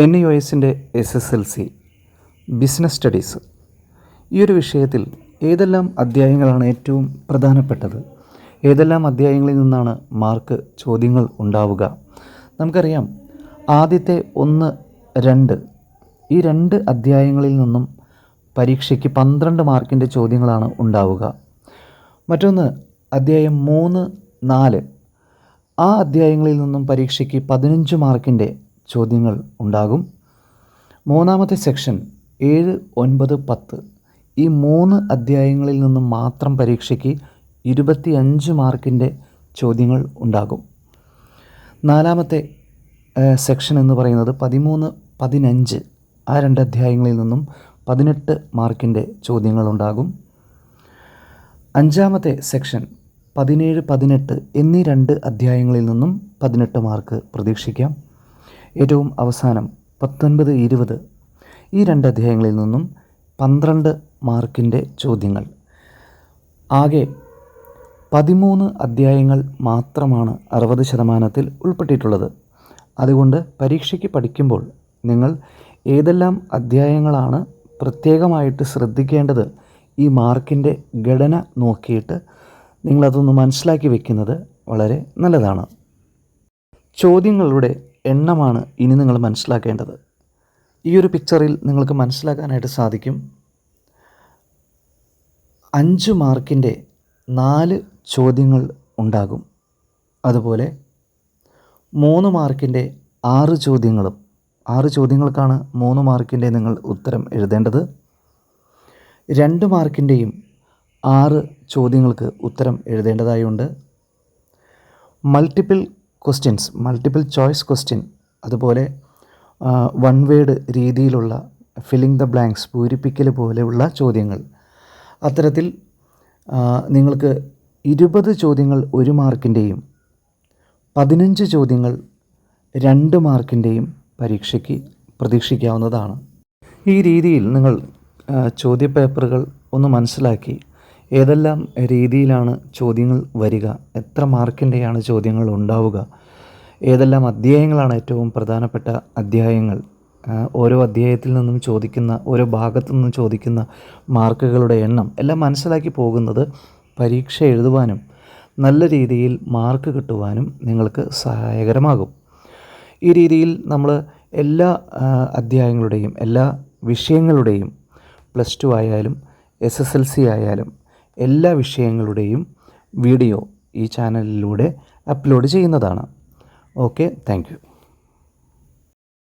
N U എസിന്റെ S S L C business studies ഈ ഒരു വിഷയത്തിൽ ഏതെല്ലാം അധ്യായങ്ങളാണ് ഏറ്റവും പ്രധാനപ്പെട്ടത്? ഏതെല്ലാം അധ്യായങ്ങളിൽ നിന്നാണ് മാർക്ക് ചോദ്യങ്ങൾ ഉണ്ടാവുക? നമുക്കറിയാം ആദ്യത്തെ ഒന്ന് രണ്ട് ഈ രണ്ട് അധ്യായങ്ങളിൽ നിന്നും പരീക്ഷയ്ക്ക് പന്ത്രണ്ട് മാർക്കിന്റെ ചോദ്യങ്ങളാണ് ഉണ്ടാവുക. മറ്റൊന്ന് അധ്യായം മൂന്ന് നാല് ആ അധ്യായങ്ങളിൽ നിന്നും പരീക്ഷയ്ക്ക് പതിനഞ്ച് മാർക്കിന്റെ ചോദ്യങ്ങൾ ഉണ്ടാകും. മൂന്നാമത്തെ സെക്ഷൻ ഏഴ് ഒൻപത് പത്ത്. ഈ മൂന്ന് അധ്യായങ്ങളിൽ നിന്നും മാത്രം പരീക്ഷയ്ക്ക് ഇരുപത്തിയഞ്ച് മാർക്കിന്റെ ചോദ്യങ്ങൾ ഉണ്ടാകും. നാലാമത്തെ സെക്ഷൻ എന്ന് പറയുന്നത് പതിമൂന്ന് പതിനഞ്ച്. ആ രണ്ട് അധ്യായങ്ങളിൽ നിന്നും പതിനെട്ട് മാർക്കിന്റെ ചോദ്യങ്ങളുണ്ടാകും അഞ്ചാമത്തെ സെക്ഷൻ പതിനേഴ് പതിനെട്ട് എന്നീ രണ്ട് അധ്യായങ്ങളിൽ നിന്നും പതിനെട്ട് മാർക്ക് പ്രതീക്ഷിക്കാം. ഏറ്റവും അവസാനം പത്തൊൻപത് ഇരുപത് ഈ രണ്ട് അധ്യായങ്ങളിൽ നിന്നും പന്ത്രണ്ട് മാർക്കിന്റെ ചോദ്യങ്ങൾ. ആകെ പതിമൂന്ന് അധ്യായങ്ങൾ മാത്രമാണ് അറുപത് ശതമാനത്തിൽ ഉൾപ്പെട്ടിട്ടുള്ളത്. അതുകൊണ്ട് പരീക്ഷയ്ക്ക് പഠിക്കുമ്പോൾ നിങ്ങൾ ഏതെല്ലാം അധ്യായങ്ങളാണ് പ്രത്യേകമായിട്ട് ശ്രദ്ധിക്കേണ്ടത് ഈ മാർക്കിന്റെ ഘടന നോക്കിയിട്ട് നിങ്ങളതൊന്ന് മനസ്സിലാക്കി വെക്കുന്നത് വളരെ നല്ലതാണ്. ചോദ്യങ്ങളുടെ എണ്ണമാണ് ഇനി നിങ്ങൾ മനസ്സിലാക്കേണ്ടത്. ഈ ഒരു പിക്ചറിൽ നിങ്ങൾക്ക് മനസ്സിലാക്കാനായിട്ട് സാധിക്കും. അഞ്ച് മാർക്കിന്റെ നാല് ചോദ്യങ്ങൾ ഉണ്ടാകും. അതുപോലെ മൂന്ന് മാർക്കിന്റെ ആറ് ചോദ്യങ്ങളും ആറ് ചോദ്യങ്ങൾക്കാണ് മൂന്ന് മാർക്കിന്റെ നിങ്ങൾ ഉത്തരം എഴുതേണ്ടത്. രണ്ട് മാർക്കിന്റെയും ആറ് ചോദ്യങ്ങൾക്ക് ഉത്തരം എഴുതേണ്ടതായുണ്ട്. Multiple questions multiple choice question അതുപോലെ വൺ വേഡ് രീതിയിലുള്ള ഫില്ലിംഗ് ദ ബ്ലാങ്ക്സ് പൂരിപ്പിക്കൽ പോലെയുള്ള ചോദ്യങ്ങൾ. അത്തരത്തിൽ നിങ്ങൾക്ക് ഇരുപത് ചോദ്യങ്ങൾ ഒരു മാർക്കിന്റെയും പതിനഞ്ച് ചോദ്യങ്ങൾ രണ്ട് മാർക്കിന്റെയും പരീക്ഷയ്ക്ക് പ്രതീക്ഷിക്കാവുന്നതാണ്. ഈ രീതിയിൽ നിങ്ങൾ ചോദ്യപേപ്പറുകൾ ഒന്ന് മനസ്സിലാക്കി ഏതെല്ലാം രീതിയിലാണ് ചോദ്യങ്ങൾ വരിക? എത്ര മാർക്കിന്റെയാണ് ചോദ്യങ്ങൾ ഉണ്ടാവുക? ഏതെല്ലാം അധ്യായങ്ങളാണ് ഏറ്റവും പ്രധാനപ്പെട്ട അധ്യായങ്ങൾ? ഓരോ അധ്യായത്തിൽ നിന്നും ചോദിക്കുന്ന ഓരോ ഭാഗത്തു നിന്നും ചോദിക്കുന്ന മാർക്കുകളുടെ എണ്ണം എല്ലാം മനസ്സിലാക്കി പോകുന്നത് പരീക്ഷ എഴുതുവാനും നല്ല രീതിയിൽ മാർക്ക് കിട്ടുവാനും നിങ്ങൾക്ക് സഹായകരമാകും. ഈ രീതിയിൽ നമ്മൾ എല്ലാ അധ്യായങ്ങളുടെയും എല്ലാ വിഷയങ്ങളുടെയും പ്ലസ് ടു ആയാലും എസ് എസ് എൽ സി ആയാലും എല്ലാ വിഷയങ്ങളുടെയും വീഡിയോ ഈ ചാനലിലൂടെ അപ്ലോഡ് ചെയ്യുന്നതാണ്. Okay thank